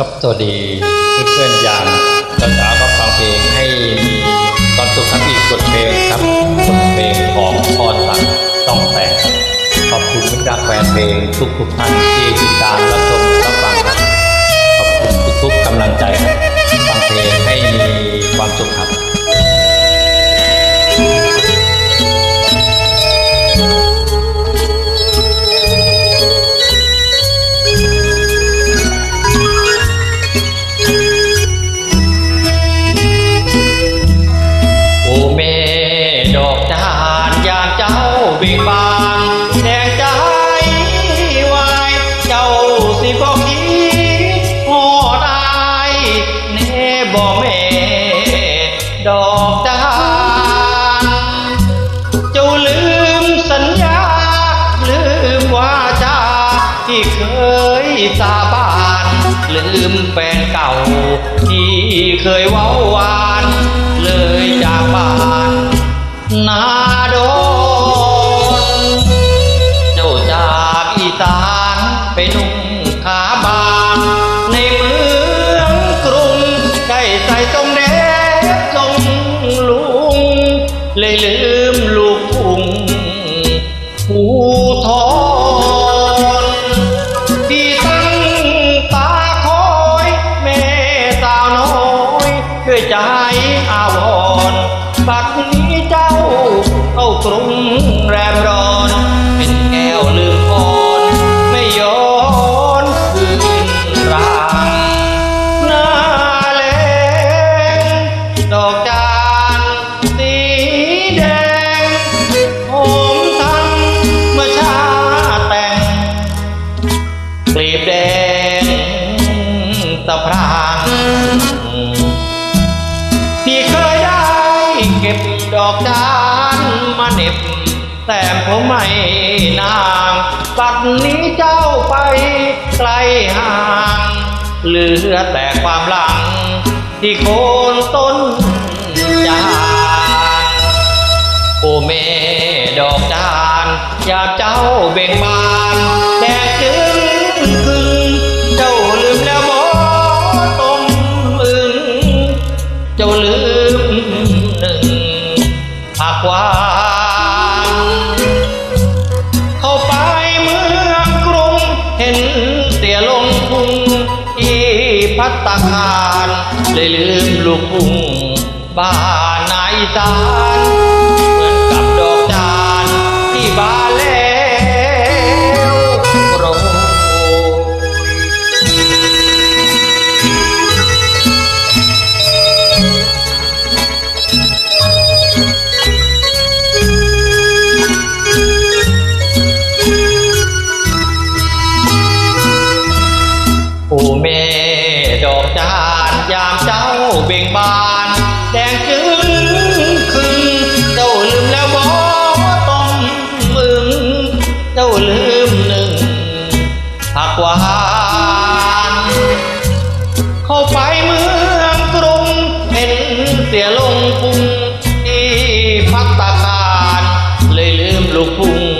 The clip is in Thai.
ครับสวัสดีเพื่อนๆยามตอนเช้าก็ฟังเพลงให้มีความสุขครับอีกบทเพลงครับบทเพลงของพรสักต้องแต่งขอบคุณมิตรรักแฟนเพลงทุกๆท่านาเบิกบานแดงใจวายเจ้าสิบ่คิดหอดอายเน่บ่แม่ดอกจานเจ้าลืมสัญญา ลืมวาจาที่เคยสาบาน ลืมแฟนเก่า ที่เคยเว้าวาน เลยจากบ้านนาโด ใส่ทรงเดชทรงลุง เลยลืมลูกทุ่งภูทรพี่ตั้งตาคอยแม่สาวน้อยด้วยใจอาวรณ์บัดนี้เจ้าเข้ากรุงแรมร้อนเป็น ดอกจานมาเหน็บแต่ผมไม่นางปัดนี้เจ้าไปไกลห่างเหลือแต่ความหลัง ที่โคนต้นจานโอ้แม่ดอกจานอยามเจ้าเบ่งบาน ผักหวานเข้าไปเมืองกรุง เห็นเสียลงพุงที่พัตตาคารเลยลืมลูกพุงบ้านนายสาน โอ้แม่ดอกจานยามเจ้าเบ่งบาน แดงจึ้งคึงเจ้าลืมแล้วบ่ต้มมึง เจ้าลืมหนึ่งผักหวานเข้าไปเมืองกรุงเห็นเสียลงพุงที่พักตาคารเลยลืมลูกพุง